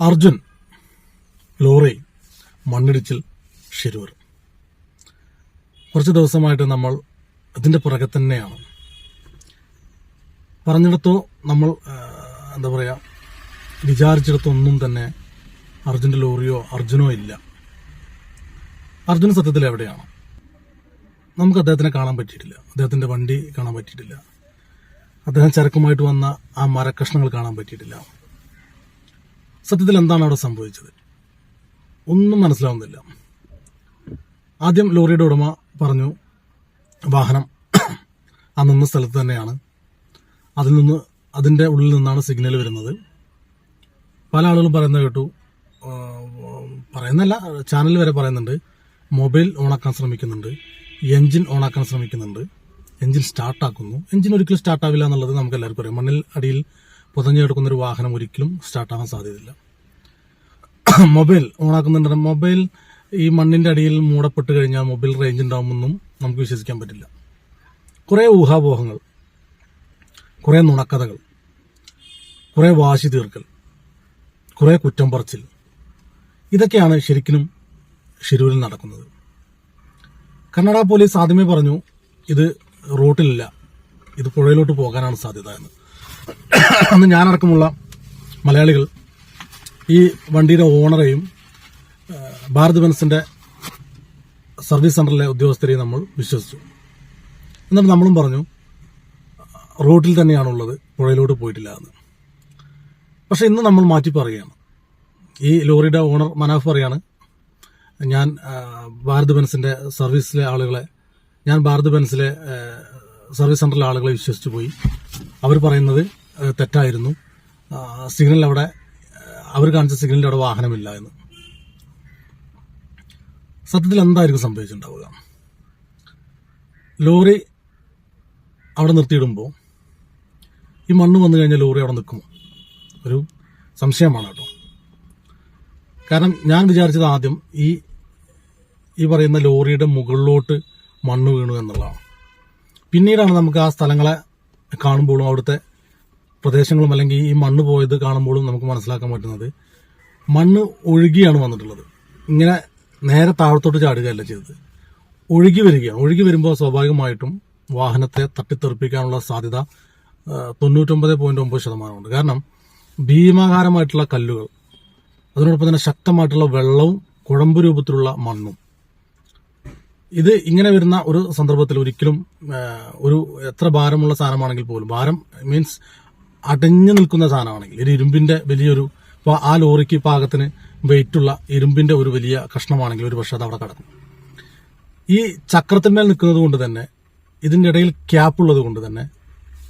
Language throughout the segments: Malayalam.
അർജുൻ ലോറി മണ്ണിടിച്ചിൽ ഷിരൂർ. കുറച്ച് ദിവസമായിട്ട് നമ്മൾ അതിന്റെ പുറകെ തന്നെയാണ്. പറഞ്ഞിടത്തോ നമ്മൾ എന്താ വിചാരിച്ചിടത്തോ വിചാരിച്ചിടത്തൊന്നും തന്നെ അർജുന്റെ ലോറിയോ അർജുനോ ഇല്ല. അർജുൻ സത്യത്തിൽ എവിടെയാണ്? നമുക്ക് അദ്ദേഹത്തിനെ കാണാൻ പറ്റിയിട്ടില്ല. അദ്ദേഹത്തിന്റെ വണ്ടി കാണാൻ പറ്റിയിട്ടില്ല. അദ്ദേഹം ചരക്കുമായിട്ട് വന്ന ആ മരക്കഷ്ണങ്ങൾ കാണാൻ പറ്റിയിട്ടില്ല. സത്യത്തിൽ എന്താണ് അവിടെ സംഭവിച്ചത്? ഒന്നും മനസ്സിലാവുന്നില്ല. ആദ്യം ലോറിയുടെ ഉടമ പറഞ്ഞു വാഹനം ആ നിന്ന സ്ഥലത്ത് തന്നെയാണ്. അതിൽ നിന്ന് അതിന്റെ ഉള്ളിൽ നിന്നാണ് സിഗ്നൽ വരുന്നത്. പല ആളുകളും പറയുന്നത് കേട്ടു. പറയുന്നല്ല ചാനൽ വരെ പറയുന്നുണ്ട്. മൊബൈൽ ഓണാക്കാൻ ശ്രമിക്കുന്നുണ്ട്. എഞ്ചിൻ ഓണാക്കാൻ ശ്രമിക്കുന്നുണ്ട്. എഞ്ചിൻ സ്റ്റാർട്ടാക്കുന്നു എഞ്ചിൻ ഒരിക്കലും സ്റ്റാർട്ടാവില്ല എന്നുള്ളത് നമുക്ക് എല്ലാവർക്കും അറിയാം. മണ്ണിൽ അടിയിൽ പുതഞ്ഞു കിടക്കുന്ന ഒരു വാഹനം ഒരിക്കലും സ്റ്റാർട്ടാവാൻ സാധ്യതയില്ല. മൊബൈൽ ഓണാക്കുന്നുണ്ട്. മൊബൈൽ ഈ മണ്ണിന്റെ അടിയിൽ മൂടപ്പെട്ട് കഴിഞ്ഞാൽ മൊബൈൽ റേഞ്ച് ഉണ്ടാവുമെന്നും നമുക്ക് വിശ്വസിക്കാൻ പറ്റില്ല. കുറേ ഊഹാപോഹങ്ങൾ കുറേ നുണക്കഥകൾ കുറേ വാശി തീർക്കൽ കുറേ കുറ്റം പറച്ചിൽ. ഇതൊക്കെയാണ് ശരിക്കും ഷിരൂരിൽ നടക്കുന്നത്. കന്നഡ പോലീസ് ആദ്യമേ പറഞ്ഞു ഇത് റോട്ടിലില്ല ഇത് പുഴയിലോട്ട് പോകാനാണ് സാധ്യത എന്ന്. അന്ന് ഞാനടക്കമുള്ള മലയാളികൾ ഈ വണ്ടിയുടെ ഓണറെയും ഭാരത് ബെൻസിന്റെ സർവീസ് സെന്ററിലെ ഉദ്യോഗസ്ഥരെയും നമ്മൾ വിശ്വസിച്ചു. എന്നിട്ട് നമ്മളും പറഞ്ഞു റോഡിൽ തന്നെയാണുള്ളത് പുഴയിലോട്ട് പോയിട്ടില്ല എന്ന്. പക്ഷെ ഇന്ന് നമ്മൾ മാറ്റി പറയുകയാണ്. ഈ ലോറിയുടെ ഓണർ മനാഫ് പറയാണ് ഞാൻ ഭാരത് ബെൻസിന്റെ സർവീസിലെ ആളുകളെ ഞാൻ ഭാരത് ബെൻസിലെ സർവീസ് സെന്ററിലെ ആളുകളെ വിശ്വസിച്ച് പോയി. അവർ പറയുന്നത് തെറ്റായിരുന്നു. സിഗ്നൽ അവിടെ അവർ കാണിച്ച സിഗ്നലിന്റെ അവിടെ വാഹനമില്ല എന്ന്. സത്യത്തിൽ എന്തായിരിക്കും സംഭവിച്ചിട്ടുണ്ടാവുക? ലോറി അവിടെ നിർത്തിയിടുമ്പോൾ ഈ മണ്ണ് വന്നു കഴിഞ്ഞാൽ ലോറി അവിടെ നിൽക്കുമോ? ഒരു സംശയമാണ് കേട്ടോ. കാരണം ഞാൻ വിചാരിച്ചത് ആദ്യം ഈ ഈ പറയുന്ന ലോറിയുടെ മുകളിലോട്ട് മണ്ണ് വീണു എന്നുള്ളതാണ്. പിന്നീടാണ് നമുക്ക് ആ സ്ഥലങ്ങളെ കാണുമ്പോഴും അവിടുത്തെ പ്രദേശങ്ങളും അല്ലെങ്കിൽ ഈ മണ്ണ് പോയത് കാണുമ്പോഴും നമുക്ക് മനസ്സിലാക്കാൻ പറ്റുന്നത്. മണ്ണ് ഒഴുകിയാണ് വന്നിട്ടുള്ളത്. ഇങ്ങനെ നേരെ താഴത്തോട്ട് ചാടുകയല്ല ചെയ്തത്. ഒഴുകി വരികയാണ് ഒഴുകി വരുമ്പോൾ സ്വാഭാവികമായിട്ടും വാഹനത്തെ തട്ടിത്തെറിപ്പിക്കാനുള്ള സാധ്യത തൊണ്ണൂറ്റൊമ്പത് പോയിന്റ് ഒമ്പത് ശതമാനമുണ്ട്. കാരണം ഭീമാകാരമായിട്ടുള്ള കല്ലുകൾ അതിനോടൊപ്പം തന്നെ ശക്തമായിട്ടുള്ള വെള്ളവും കുഴമ്പ് രൂപത്തിലുള്ള മണ്ണും ഇത് ഇങ്ങനെ വരുന്ന ഒരു സന്ദർഭത്തിൽ ഒരിക്കലും ഒരു എത്ര ഭാരമുള്ള സാധനമാണെങ്കിൽ പോലും ഭാരം മീൻസ് അടഞ്ഞു നിൽക്കുന്ന സാധനമാണെങ്കിൽ ഒരു ഇരുമ്പിന്റെ വലിയൊരു ഇപ്പോൾ ആ ലോറിക്ക് പാകത്തിന് വെയിറ്റുള്ള ഇരുമ്പിന്റെ ഒരു വലിയ കഷ്ണമാണെങ്കിൽ ഒരു പക്ഷേ അത് അവിടെ കിടക്കും. ഈ ചക്രത്തിന്മേൽ നിൽക്കുന്നത് കൊണ്ട് തന്നെ ഇതിന്റെ ഇടയിൽ ക്യാപ്പ് ഉള്ളത് കൊണ്ട് തന്നെ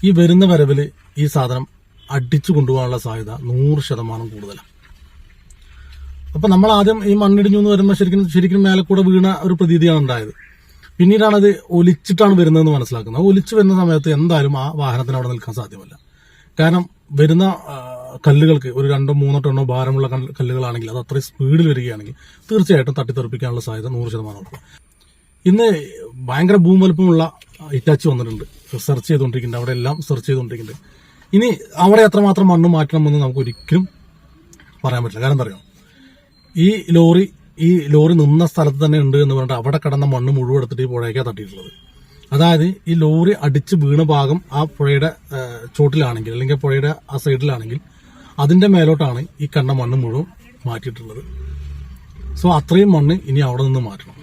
ഈ വരുന്ന വരവിൽ ഈ സാധനം അടിച്ചു കൊണ്ടുപോകാനുള്ള സാധ്യത നൂറ് ശതമാനം കൂടുതലാണ്. അപ്പൊ നമ്മൾ ആദ്യം ഈ മണ്ണിടിഞ്ഞു എന്ന് വരുമ്പോൾ ശരിക്കും ശരിക്കും മേലെ കൂടെ വീണ ഒരു പ്രതീതിയാണ് ഉണ്ടായത്. പിന്നീടാണ് അത് ഒലിച്ചിട്ടാണ് വരുന്നതെന്ന് മനസ്സിലാക്കുന്നത്. ഒലിച്ചു വരുന്ന സമയത്ത് എന്തായാലും ആ വാഹനത്തിന് അവിടെ നിൽക്കാൻ സാധ്യമല്ല. കാരണം വരുന്ന കല്ലുകൾക്ക് ഒരു രണ്ടോ മൂന്നോ ടണ്ണോ ഭാരമുള്ള കല്ലുകളാണെങ്കിൽ അത് അത്രയും സ്പീഡിൽ വരികയാണെങ്കിൽ തീർച്ചയായിട്ടും തട്ടിത്തെറിപ്പിക്കാനുള്ള സാധ്യത നൂറ് ശതമാനം ഉറപ്പാണ്. ഇന്ന് ഭയങ്കര ഭൂമലപ്പമുള്ള ഇറ്റാച്ച് വന്നിട്ടുണ്ട്. സെർച്ച് ചെയ്തുകൊണ്ടിരിക്കുന്നുണ്ട്. അവിടെ എല്ലാം സെർച്ച് ചെയ്തുകൊണ്ടിരിക്കുന്നുണ്ട്. ഇനി അവിടെ എത്രമാത്രം മണ്ണ് മാറ്റണമെന്ന് നമുക്ക് ഒരിക്കലും പറയാൻ പറ്റില്ല. കാരണം എന്താ ഈ ലോറി ഈ ലോറി നിന്ന സ്ഥലത്ത് തന്നെ ഉണ്ട് എന്ന് പറഞ്ഞിട്ട് അവിടെ കിടന്ന മണ്ണ് മുഴുവൻ എടുത്തിട്ട് ഈ പുഴയ്ക്കാണ് തട്ടിയിട്ടുള്ളത്. അതായത് ഈ ലോറി അടിച്ച് വീണ ഭാഗം ആ പുഴയുടെ ചോട്ടിലാണെങ്കിൽ അല്ലെങ്കിൽ പുഴയുടെ ആ സൈഡിലാണെങ്കിൽ അതിന്റെ മേലോട്ടാണ് ഈ കണ്ട മണ്ണ് മുഴുവൻ മാറ്റിയിട്ടുള്ളത്. സോ അത്രയും മണ്ണ് ഇനി അവിടെ നിന്ന് മാറ്റണം.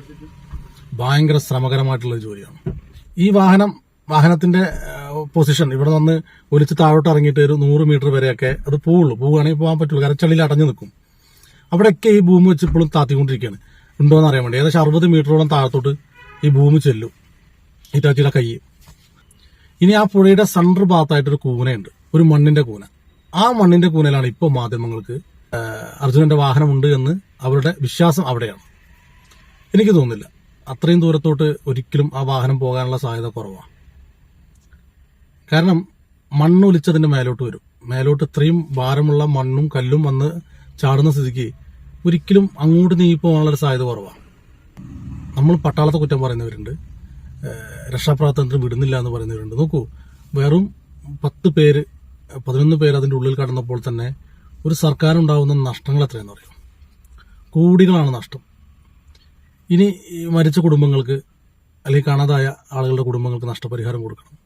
ഭയങ്കര ശ്രമകരമായിട്ടുള്ള ജോലിയാണ്. ഈ വാഹനം വാഹനത്തിന്റെ പൊസിഷൻ ഇവിടെ നിന്ന് ഒലിച്ച് താഴോട്ട് ഇറങ്ങിയിട്ട് ഒരു നൂറ് മീറ്റർ വരെയൊക്കെ അത് പോവുള്ളൂ. പോവുകയാണെങ്കിൽ പോകാൻ പറ്റുള്ളൂ. കാരണം ചളിയിൽ അടഞ്ഞു നിൽക്കും. അവിടെയൊക്കെ ഈ ഭൂമി വെച്ച് ഇപ്പോഴും താത്തിക്കൊണ്ടിരിക്കുകയാണ്. ഉണ്ടോ എന്ന് അറിയാൻ വേണ്ടി. ഏകദേശം അറുപത് മീറ്ററോളം താഴത്തോട്ട് ഈ ഭൂമി ചെല്ലും. ഇറ്റാച്ചിയുടെ കൈ ഇനി ആ പുഴയുടെ സെൻട്രൽ ഭാഗത്തായിട്ടൊരു കൂനയുണ്ട്. ഒരു മണ്ണിന്റെ കൂന. ആ മണ്ണിന്റെ കൂനയിലാണ് ഇപ്പോൾ മാധ്യമങ്ങൾക്ക് അർജുനന്റെ വാഹനമുണ്ട് എന്ന് അവരുടെ വിശ്വാസം അവിടെയാണ്. എനിക്ക് തോന്നുന്നില്ല. അത്രയും ദൂരത്തോട്ട് ഒരിക്കലും ആ വാഹനം പോകാനുള്ള സാധ്യത കുറവാണ് കാരണം മണ്ണൊലിച്ചതിന്റെ മേലോട്ട് വരും. മേലോട്ട് ഇത്രയും ഭാരമുള്ള മണ്ണും കല്ലും വന്ന് ചാടുന്ന സ്ഥിതിക്ക് ഒരിക്കലും അങ്ങോട്ട് നീങ്ങി പോകാനുള്ളൊരു സാധ്യത കുറവാണ്. നമ്മൾ പട്ടാളത്തെ കുറ്റം പറയുന്നവരുണ്ട്. രക്ഷാപ്രവർത്തനത്തിന് വിടുന്നില്ല എന്ന് പറയുന്നവരുണ്ട്. നോക്കൂ വെറും പത്ത് പേര് പതിനൊന്ന് പേര് അതിന്റെ ഉള്ളിൽ കടന്നപ്പോൾ തന്നെ ഒരു സർക്കാരുണ്ടാവുന്ന നഷ്ടങ്ങൾ എത്രയെന്ന് പറയും കോടികളാണ് നഷ്ടം. ഇനി മരിച്ച കുടുംബങ്ങൾക്ക് അല്ലെങ്കിൽ കാണാതായ ആളുകളുടെ കുടുംബങ്ങൾക്ക് നഷ്ടപരിഹാരം കൊടുക്കണം.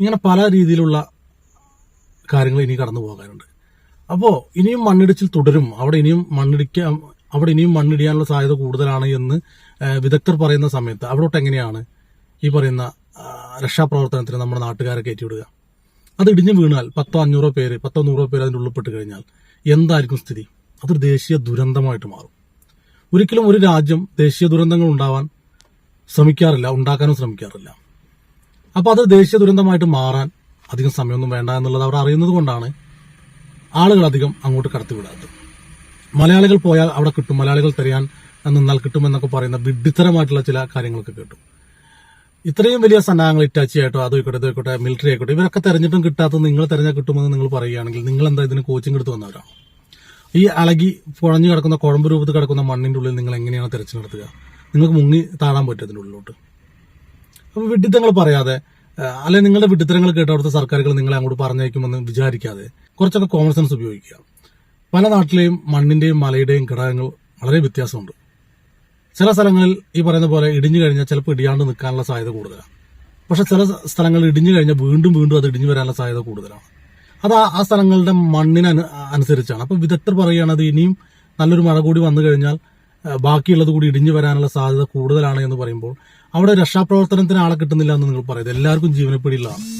ഇങ്ങനെ പല രീതിയിലുള്ള കാര്യങ്ങൾ ഇനി കടന്നു പോകാനുണ്ട്. അപ്പോൾ ഇനിയും മണ്ണിടിച്ചിൽ തുടരും. അവിടെ ഇനിയും മണ്ണിടിക്കാൻ അവിടെ ഇനിയും മണ്ണിടിയാനുള്ള സാധ്യത കൂടുതലാണ് എന്ന് വിദഗ്ധർ പറയുന്ന സമയത്ത്. അവിടോട്ട് എങ്ങനെയാണ് ഈ പറയുന്ന രക്ഷാപ്രവർത്തനത്തിന് നമ്മുടെ നാട്ടുകാരെ കയറ്റിവിടുക? അത് ഇടിഞ്ഞു വീണാൽ പത്തോ അഞ്ഞൂറോ പേര് പത്തോ നൂറോ പേര് അതിന്റെ ഉള്ളിൽപ്പെട്ട് കഴിഞ്ഞാൽ എന്തായിരിക്കും സ്ഥിതി? അതൊരു ദേശീയ ദുരന്തമായിട്ട് മാറും. ഒരിക്കലും ഒരു രാജ്യം ദേശീയ ദുരന്തങ്ങൾ ഉണ്ടാവാൻ ശ്രമിക്കാറില്ല ഉണ്ടാക്കാനും ശ്രമിക്കാറില്ല. അപ്പോൾ അത് ദേശീയ ദുരന്തമായിട്ട് മാറാൻ അധികം സമയമൊന്നും വേണ്ട എന്നുള്ളത് അവർ അറിയുന്നത് കൊണ്ടാണ് ആളുകൾ അധികം അങ്ങോട്ട് കടത്തിവിടാത്തത്. മലയാളികൾ പോയാൽ അവിടെ കിട്ടും മലയാളികൾ തിരയാൻ നിന്നാൽ കിട്ടുമെന്നൊക്കെ പറയുന്ന വിഡ്ഢിത്തരമായിട്ടുള്ള ചില കാര്യങ്ങളൊക്കെ കേട്ടു. ഇത്രയും വലിയ സന്നാഹങ്ങൾ ഇറ്റാച്ചി ആയിട്ടോ അതോ ആയിക്കോട്ടെ ഇതോ ആയിക്കോട്ടെ മിലിറ്ററി ആയിക്കോട്ടെ ഇവരൊക്കെ തെരഞ്ഞിട്ടും കിട്ടാത്തത് നിങ്ങൾ തെരഞ്ഞാൽ കിട്ടുമെന്ന് നിങ്ങൾ പറയുകയാണെങ്കിൽ നിങ്ങൾ എന്താ ഇതിന് കോച്ചിങ് എടുത്ത് വന്നവരാണ് ഈ അളകി പുഴഞ്ഞു കിടക്കുന്ന കുഴമ്പ് രൂപത്തിൽ കിടക്കുന്ന മണ്ണിന്റെ ഉള്ളിൽ നിങ്ങൾ എങ്ങനെയാണ് തെരച്ചിൽ നടത്തുക? നിങ്ങൾക്ക് മുങ്ങി താഴാൻ പറ്റും അതിന്റെ ഉള്ളിലോട്ട്. അപ്പൊ വിഡിത്തങ്ങൾ പറയാതെ അല്ലെങ്കിൽ നിങ്ങളുടെ വിഡിത്തരങ്ങൾ കേട്ട് അവിടുത്തെ സർക്കാരുകൾ നിങ്ങളെ അങ്ങോട്ട് പറഞ്ഞേക്കുമെന്ന് വിചാരിക്കാതെ കുറച്ചൊക്കെ കോമൺ സെൻസ് ഉപയോഗിക്കുക. പല നാട്ടിലെയും മണ്ണിന്റെയും മലയുടെയും ഘടകങ്ങൾ വളരെ വ്യത്യാസമുണ്ട്. ചില സ്ഥലങ്ങളിൽ ഈ പറയുന്ന പോലെ ഇടിഞ്ഞു കഴിഞ്ഞാൽ ചിലപ്പോൾ ഇടിയാണ്ട് നിൽക്കാനുള്ള സാധ്യത കൂടുതലാണ്. പക്ഷെ ചില സ്ഥലങ്ങളിൽ ഇടിഞ്ഞു കഴിഞ്ഞാൽ വീണ്ടും വീണ്ടും അത് ഇടിഞ്ഞു വരാനുള്ള സാധ്യത കൂടുതലാണ്. അത് ആ- സ്ഥലങ്ങളുടെ മണ്ണിന് അനുസരിച്ചാണ്. അപ്പൊ വിദഗ്ധർ പറയുകയാണ് അത് ഇനിയും നല്ലൊരു മഴ കൂടി വന്നു കഴിഞ്ഞാൽ ബാക്കിയുള്ളത് കൂടി ഇടിഞ്ഞു വരാനുള്ള സാധ്യത കൂടുതലാണ് എന്ന് പറയുമ്പോൾ അവിടെ രക്ഷാപ്രവർത്തനത്തിന് ആളെ കിട്ടുന്നില്ല എന്ന് നിങ്ങൾ പറയുന്നത്. എല്ലാവർക്കും ജീവനപ്പേടിയുള്ളതാണ്.